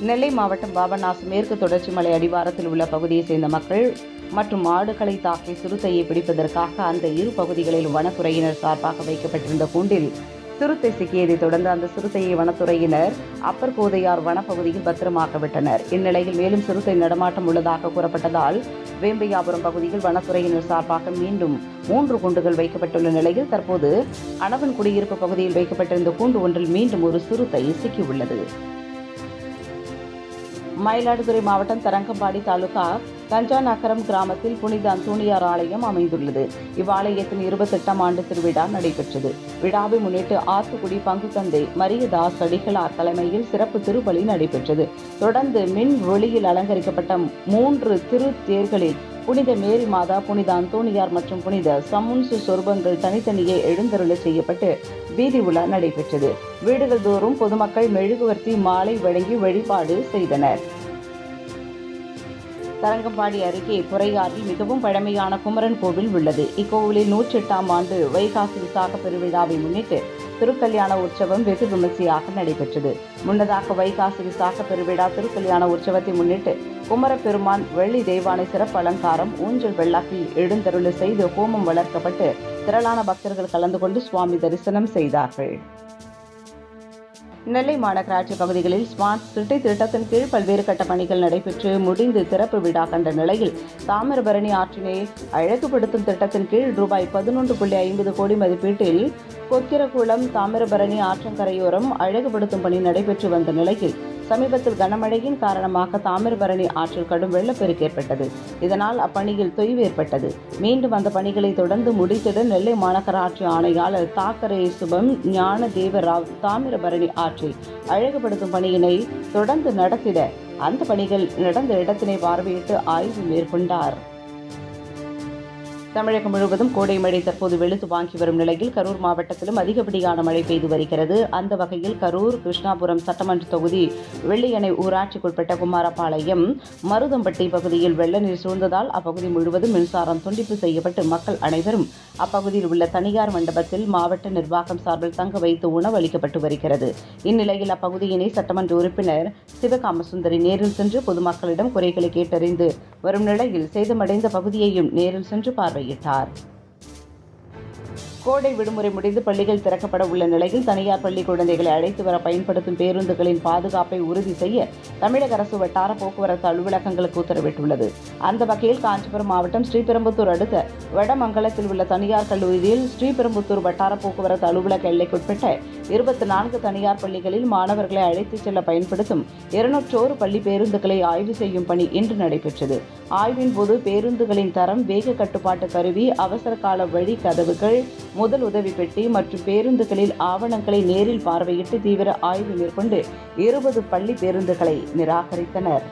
நெல்லை மாவட்டம் பாபநாசம் மேற்கு தொடர்ச்சி மலை அடிவாரத்தில் உள்ள பகுதியைச் சேர்ந்த மக்கள் மற்றும் ஆடுகளை தாக்கி சிறுத்தையை பிடிப்பதற்காக அந்த இரு பகுதிகளில் வனத்துறையினர் சார்பாக வைக்கப்பட்டிருந்த கூண்டில் சிறுத்தை சிக்கியதைத் தொடர்ந்து அந்த சிறுத்தையை வனத்துறையினர் அப்பர் கோதையார் வனப்பகுதியில் பத்திரமாக்க விட்டனர். இந்நிலையில் மேலும் சிறுத்தை நடமாட்டம் உள்ளதாக கூறப்பட்டதால் வேம்பையாபுரம் பகுதியில் வனத்துறையினர் சார்பாக மீண்டும் மூன்று குண்டுகள் வைக்கப்பட்டுள்ள நிலையில் தற்போது அணவன் குடியிருப்பு பகுதியில் வைக்கப்பட்டிருந்த கூண்டு ஒன்றில் மீண்டும் ஒரு சிறுத்தை சிக்கியுள்ளது. மயிலாடுதுறை மாவட்டம் தரங்கம்பாடி தாலுகா கஞ்சாநகரம் கிராமத்தில் புனித அந்தோணியார் ஆலயம் அமைந்துள்ளது. இவ்வாலயத்தின் இருபத்தெட்டாம் ஆண்டு திருவிழா நடைபெற்றது. விழாவை முன்னிட்டு ஆத்துக்குடி பங்கு தந்தை மரியதாஸ் அடிகளார் தலைமையில் சிறப்பு திருப்பலி நடைபெற்றது. தொடர்ந்து மின் ஒளியில் அலங்கரிக்கப்பட்ட மூன்று திரு தேர்களில் புனித மேரி மாதா புனித அந்தோணியார் மற்றும் புனித சமுன்சு சொர்பங்கள் தனித்தனியே எழுந்தருள செய்யப்பட்டு வீதி உலா நடைபெற்றது. வீடுகள் தோறும் பொதுமக்கள் மெழுகுவர்த்தி மாலை வழங்கி வழிபாடு செய்தனர். தரங்கம்பாடி அருகே புறையாறில் மிகவும் பழமையான குமரன் கோவில் உள்ளது. இக்கோவிலில் நூற்றெட்டாம் ஆண்டு வைகாசி விசாக பெருவிழாவை முன்னிட்டு திருக்கல்யாண உற்சவம் வெகு விமர்சையாக நடைபெற்றது. முன்னதாக வைகாசி விசாக பெருவிழா திருக்கல்யாண உற்சவத்தை முன்னிட்டு குமரப்பெருமான் வெள்ளி தெய்வானை சிறப்பு அலங்காரம் ஊஞ்சல் வெள்ளாக்கி எழுந்தருளு செய்து ஹோமம் வளர்க்கப்பட்டு திரளான பக்தர்கள் கலந்து கொண்டு சுவாமி தரிசனம் செய்தார்கள். நெல்லை மாநகராட்சி பகுதிகளில் ஸ்மார்ட் சிட்டி திட்டத்தின் கீழ் பல்வேறு கட்ட பணிகள் நடைபெற்று முடிந்து திறப்பு விழா கண்ட நிலையில் தாமிரபரணி ஆற்றினை அழகுபடுத்தும் திட்டத்தின் கீழ் ரூபாய் பதினொன்று புள்ளி ஐம்பது கோடி மதிப்பீட்டில் கொக்கிரகுளம் தாமிரபரணி ஆற்றங்கரையோரம் அழகுபடுத்தும் பணி நடைபெற்று வந்த நிலையில் சமீபத்தில் கனமழையின் காரணமாக தாமிரபரணி ஆற்றில் கடும் வெள்ளப்பெருக்கு ஏற்பட்டது. இதனால் அப்பணியில் தொய்வு ஏற்பட்டது. மீண்டும் அந்த பணிகளை தொடர்ந்து முடித்திட நெல்லை மாநகராட்சி ஆணையாளர் தாக்கரே சுபம் ஞான தேவராவ் தாமிரபரணி ஆற்றில் அழகுபடுத்தும் பணியினை தொடர்ந்து நடத்திட அந்த பணிகள் நடந்த இடத்தினை பார்வையிட்டு ஆய்வு மேற்கொண்டார். தமிழகம் முழுவதும் கோடை மழை தற்போது வெளுத்து வாங்கி வரும் நிலையில் கரூர் மாவட்டத்திலும் அதிகப்படியான மழை பெய்து வருகிறது. அந்த வகையில் கரூர் கிருஷ்ணாபுரம் சட்டமன்ற தொகுதி வெள்ளியணை ஊராட்சிக்குட்பட்ட குமாரபாளையம் மருதம்பட்டி பகுதியில் வெள்ள நீர் சூழ்ந்ததால் அப்பகுதி முழுவதும் மின்சாரம் துண்டிப்பு செய்யப்பட்டு மக்கள் அனைவரும் அப்பகுதியில் உள்ள தனியார் மண்டபத்தில் மாவட்ட நிர்வாகம் சார்பில் தங்க வைத்து உணவு அளிக்கப்பட்டு வருகிறது. இந்நிலையில் அப்பகுதியினை சட்டமன்ற உறுப்பினர் சிவகாமசுந்தரி நேரில் சென்று பொதுமக்களிடம் குறைகளை கேட்டறிந்து வரும் நிலையில் சேதமடைந்த பகுதியையும் நேரில் சென்று பார்வை यथार्थ கோடை விடுமுறை முடிந்து பள்ளிகள் திறக்கப்பட உள்ள நிலையில் தனியார் பள்ளி குழந்தைகளை அழைத்து வர பயன்படுத்தும் பேருந்துகளின் பாதுகாப்பை உறுதி செய்ய தமிழக அரசு வட்டார போக்குவரத்து அலுவலகங்களுக்கு உத்தரவிட்டுள்ளது. அந்த வகையில் காஞ்சிபுரம் மாவட்டம் ஸ்ரீபெரும்புத்தூர் அடுத்த வடமங்கலத்தில் உள்ள தனியார் கல்லூரியில் ஸ்ரீபெரும்புத்தூர் வட்டார போக்குவரத்து அலுவலக எல்லைக்குட்பட்ட இருபத்தி நான்கு தனியார் பள்ளிகளில் மாணவர்களை அழைத்துச் செல்ல பயன்படுத்தும் இருநூற்றோரு பள்ளி பேருந்துகளை ஆய்வு செய்யும் பணி இன்று நடைபெற்றது. ஆய்வின் போது பேருந்துகளின் தரம் வேக கட்டுப்பாட்டு கருவி அவசர கால வழி கதவுகள் முதல் உதவி பெட்டி மற்றும் பேருந்துகளில் ஆவணங்களை நேரில் பார்வையிட்டு தீவிர ஆய்வு மேற்கொண்டு இருபது பள்ளி பேருந்துகளை நிராகரித்தனர்.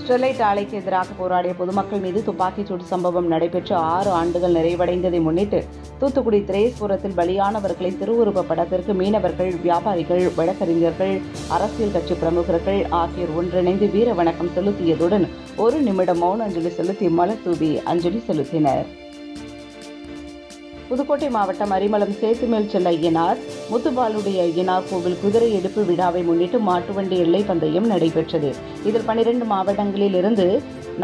ஸ்டெர்லைட் ஆலைக்கு எதிராக போராடிய பொதுமக்கள் மீது துப்பாக்கிச்சூடு சம்பவம் நடைபெற்று ஆறு ஆண்டுகள் நிறைவடைந்ததை முன்னிட்டு தூத்துக்குடி திரேஸ்புரத்தில் பலியானவர்களின் திருவுருவ படத்திற்கு மீனவர்கள் வியாபாரிகள் வழக்கறிஞர்கள் அரசியல் கட்சி பிரமுகர்கள் ஆகியோர் ஒன்றிணைந்து வீர வணக்கம் செலுத்தியதுடன் ஒரு நிமிடம் மௌன அஞ்சலி செலுத்தி மலர் தூவி அஞ்சலி செலுத்தினர். புதுக்கோட்டை மாவட்டம் அரிமளம் சேத்துமேல் செல்ல ஐயனார் முத்துபாலுடைய ஐயனார் கோவில் குதிரை எடுப்பு விழாவை முன்னிட்டு மாட்டுவண்டி எல்லை பந்தயம் நடைபெற்றது. இதில் பனிரெண்டு மாவட்டங்களில் இருந்து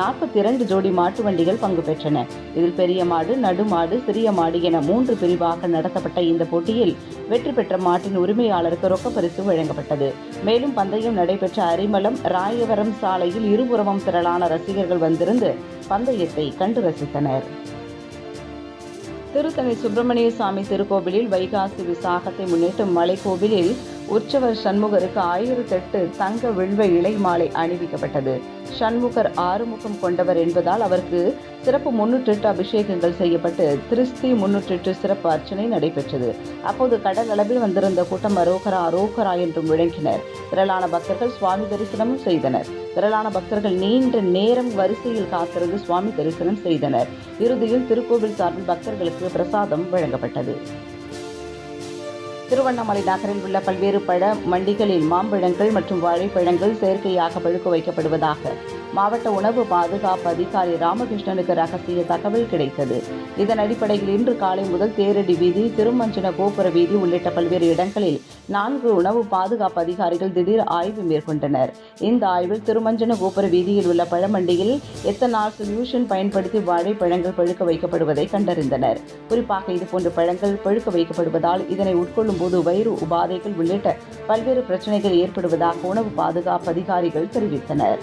நாற்பத்தி இரண்டு ஜோடி மாட்டு வண்டிகள் பங்கு பெற்றன. இதில் பெரிய மாடு நடுமாடு சிறிய மாடு என மூன்று பிரிவாக நடத்தப்பட்ட இந்த போட்டியில் வெற்றி பெற்ற மாட்டின் உரிமையாளருக்கு ரொக்க பரிசு வழங்கப்பட்டது. மேலும் பந்தயம் நடைபெற்ற அரிமளம் ராயவரம் சாலையில் இருபுறமும் திரளான ரசிகர்கள் வந்திருந்து பந்தயத்தை கண்டு ரசித்தனர். திருத்தணி சுப்பிரமணிய சுவாமி திருக்கோவிலில் வைகாசி விசாகத்தை முன்னிட்டு மலைக்கோவிலில் உற்சவர் சண்முகருக்கு ஆயிரத்தெட்டு தங்க வில்வ இலை மாலை அணிவிக்கப்பட்டது. சண்முகர் ஆறுமுகம் கொண்டவர் என்பதால் அவருக்கு சிறப்பு முன்னூற்றெட்டு அபிஷேகங்கள் செய்யப்பட்டு திருஸ்தி முன்னூற்றெட்டு சிறப்பு அர்ச்சனை நடைபெற்றது. அப்போது கடல் அளவில் வந்திருந்த கூட்டம் அரோகரா அரோகரா என்றும் முழங்கினர் திரளான பக்தர்கள் சுவாமி தரிசனமும் செய்தனர். திரளான பக்தர்கள் நீண்ட நேரம் வரிசையில் காத்திருந்து சுவாமி தரிசனம் செய்தனர். இறுதியில் திருக்கோவில் சார்பில் பக்தர்களுக்கு பிரசாதம் வழங்கப்பட்டது. திருவண்ணாமலை நகரில் உள்ள பல்வேறு பழ மண்டிகளில் மாம்பழங்கள் மற்றும் வாழைப்பழங்கள் செயற்கையாக பழுக்க வைக்கப்படுவதாக மாவட்ட உணவு பாதுகாப்பு அதிகாரி ராமகிருஷ்ணனுக்கு ரகசிய தகவல் கிடைத்தது. இதன் அடிப்படையில் இன்று காலை முதல் தேரடி வீதி திருமஞ்சன கோபுர வீதி உள்ளிட்ட பல்வேறு இடங்களில் நான்கு உணவு பாதுகாப்பு அதிகாரிகள் திடீர் ஆய்வு மேற்கொண்டனர். இந்த ஆய்வில் திருமஞ்சன கோபுர வீதியில் உள்ள பழமண்டியில் எத்தனால் சொல்யூஷன் பயன்படுத்தி வாழைப்பழங்கள் பழுக்க வைக்கப்படுவதை கண்டறிந்தனர். குறிப்பாக இதுபோன்ற பழங்கள் பழுக்க வைக்கப்படுவதால் இதனை உட்கொள்ளும் போது வயிறு உபாதைகள் உள்ளிட்ட பல்வேறு பிரச்சனைகள் ஏற்படுவதாக உணவு பாதுகாப்பு அதிகாரிகள் தெரிவித்தனர்.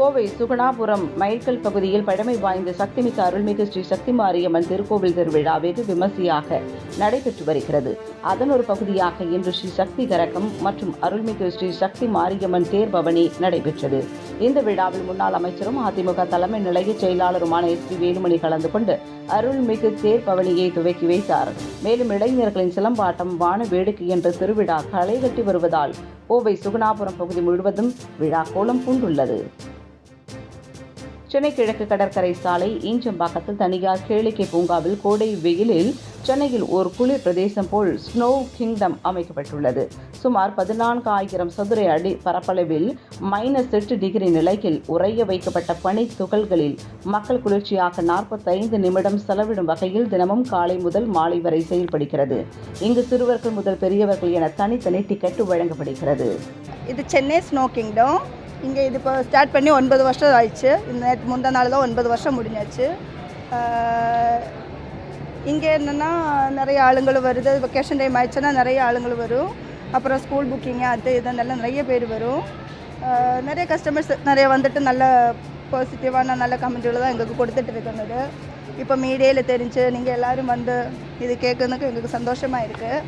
கோவை சுகுணாபுரம் மைல்கல் பகுதியில் பழமை வாய்ந்த சக்திமிக்க அருள்மிகு ஸ்ரீ சக்தி மாரியம்மன் திருக்கோவில் திருவிழா வெகு விமர்சையாக நடைபெற்று வருகிறது. அதன் ஒரு பகுதியாக இன்று ஸ்ரீ சக்தி கரகம் மற்றும் அருள்மிகு ஸ்ரீ சக்தி மாரியம்மன் தேர்பவனி நடைபெற்றது. இந்த விழாவில் முன்னாள் அமைச்சரும் அதிமுக தலைமை நிலைய செயலாளருமான எஸ் பி வேலுமணி கலந்து கொண்டு அருள்மிகு தேர்பவனியை துவக்கி வைத்தார். மேலும் இளைஞர்களின் சிலம்பாட்டம் வான வேடிக்கை என்ற திருவிழா களைகட்டி வருவதால் கோவை சுகுணாபுரம் பகுதி முழுவதும் விழா கோலம் பூண்டுள்ளது. சென்னை கிழக்கு கடற்கரை சாலை ஈஞ்சம்பாக்கத்தில் தனியார் கேளிக்கை பூங்காவில் கோடை வெயிலில் சென்னையில் ஒரு குளிர் பிரதேசம் போல் ஸ்னோ கிங்டம் அமைக்கப்பட்டுள்ளது. சுமார் பதினான்கு ஆயிரம் சதுர அடி பரப்பளவில் மைனஸ் எட்டு டிகிரி நிலையில் உறைய வைக்கப்பட்ட பனி துகள்களில் மக்கள் குளிர்ச்சியாக நாற்பத்தைந்து நிமிடம் செலவிடும் வகையில் தினமும் காலை முதல் மாலை வரை செயல்படுகிறது. இங்கு சிறுவர்கள் முதல் பெரியவர்கள் என தனித்தனி டிக்கெட் வழங்கப்படுகிறது. இது சென்னை ஸ்னோ கிங்டம் இங்கே இது இப்போ ஸ்டார்ட் பண்ணி ஒன்பது வருஷம் ஆயிடுச்சு. இந்த நேத்து முந்தா நாள் தான் ஒன்பது வருஷம் முடிஞ்சாச்சு. இங்கே என்னென்னா நிறைய ஆளுங்களும் வருது. வெக்கேஷன் டைம் ஆயிடுச்சுன்னா நிறைய ஆளுங்களும் வரும். அப்புறம் ஸ்கூல் புக்கிங்கு அது இதெல்லாம் நிறைய பேர் வரும். நிறைய கஸ்டமர்ஸ் நிறைய வந்துட்டு நல்ல பாசிட்டிவான நல்ல கமெண்ட்டுகளை தான் எங்களுக்கு கொடுத்துட்டு இருக்கிறது இப்போ மீடியாவில் தெரிஞ்சு நீங்கள் எல்லோரும் வந்து இது கேட்குறதுக்கு எங்களுக்கு சந்தோஷமாக இருக்குது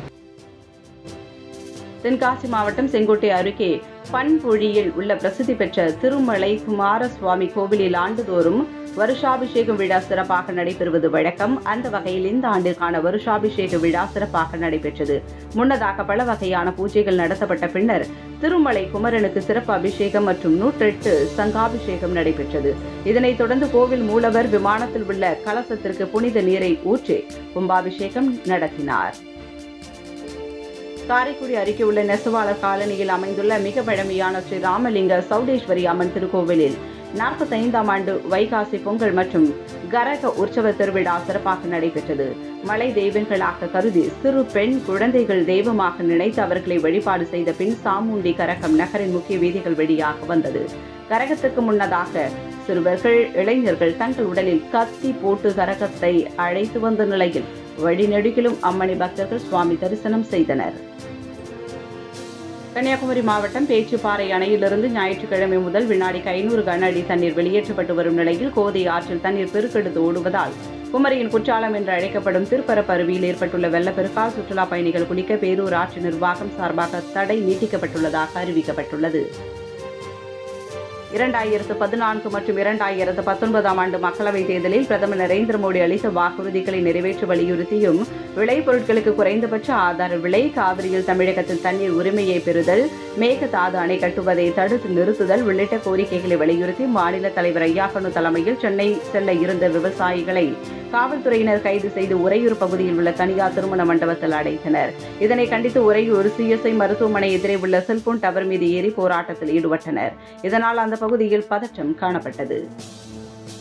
தென்காசி மாவட்டம் செங்கோட்டை அருகே பண்பொழியில் உள்ள பிரசித்தி பெற்ற திருமலை குமாரசுவாமி கோவிலில் ஆண்டுதோறும் வருஷாபிஷேக விழா சிறப்பாக நடைபெறுவது வழக்கம். அந்த வகையில் இந்த ஆண்டிற்கான வருஷாபிஷேக விழா சிறப்பாக நடைபெற்றது. முன்னதாக பல வகையான பூஜைகள் நடத்தப்பட்ட பின்னர் திருமலை குமரனுக்கு சிறப்பு அபிஷேகம் மற்றும் நூற்றெட்டு சங்காபிஷேகம் நடைபெற்றது. இதனைத் தொடர்ந்து கோவில் மூலவர் விமானத்தில் உள்ள கலசத்திற்கு புனித நீரை ஊற்றி கும்பாபிஷேகம் நடத்தினார். காரைக்குடி அருகே உள்ள நெசவாளர் காலனியில் அமைந்துள்ள மிக பழமையான ஸ்ரீ ராமலிங்க சௌடேஸ்வரி அம்மன் திருக்கோவிலில் நாற்பத்தைந்தாம் ஆண்டு வைகாசி பொங்கல் மற்றும் கரக உற்சவ திருவிழா சிறப்பாக நடைபெற்றது. மலை தெய்வங்களாக கருதி சிறு பெண் குழந்தைகள் தெய்வமாக நினைத்து அவர்களை வழிபாடு செய்த பின் சாமுண்டி கரகம் நகரின் முக்கிய வீதிகள் வழியாக வந்தது. கரகத்துக்கு முன்னதாக சிறுவர்கள் இளைஞர்கள் தங்கள் உடலில் கத்தி போட்டு கரகத்தை அழைத்து வந்த நிலையில் வழிநெடுகிலும் அம்மணி பக்தர்கள் சுவாமி தரிசனம் செய்தனர். கன்னியாகுமரி மாவட்டம் பேச்சுப்பாறை அணையிலிருந்து ஞாயிற்றுக்கிழமை முதல் வினாடிக்கு ஐநூறு கன அடி தண்ணீர் வெளியேற்றப்பட்டு வரும் நிலையில் கோதை ஆற்றில் தண்ணீர் பெருக்கெடுத்து ஓடுவதால் குமரியின் குற்றாலம் என்று அழைக்கப்படும் திருப்பரப்பருவியில் ஏற்பட்டுள்ள வெள்ளப்பெருக்கால் சுற்றுலா பயணிகள் குளிக்க பேரூர் ஆற்று நிர்வாகம் சார்பாக தடை நீட்டிக்கப்பட்டுள்ளதாக அறிவிக்கப்பட்டுள்ளது. இரண்டாயிரத்து பதினான்கு மற்றும் இரண்டாயிரத்து பத்தொன்பதாம் ஆண்டு மக்களவைத் தேர்தலில் பிரதமர் நரேந்திர மோடி அளித்த வாக்குறுதிகளை நிறைவேற்ற வலியுறுத்தியும் விளைபொருட்களுக்கு குறைந்தபட்ச ஆதார விலை காவிரியில் தமிழகத்தில் தண்ணீர் உரிமையை பெறுதல் மேகதாது அணை கட்டுவதை தடுத்து நிறுத்துதல் உள்ளிட்ட கோரிக்கைகளை வலியுறுத்தி மாநில தலைவர் ஐயாக்கனு தலைமையில் சென்னை செல்ல இருந்த விவசாயிகளை காவல்துறையினர் கைது செய்து உறையூர் பகுதியில் உள்ள தனியார் திருமண மண்டபத்தில் அடைத்தனர். இதனை கண்டித்து உறையூர் சிஎஸ்ஐ மருத்துவமனை எதிரே உள்ள செல்போன் டவர் மீது ஏறி போராட்டத்தில் ஈடுபட்டனர். இதனால் அந்த பகுதியில் பதற்றம் காணப்பட்டது.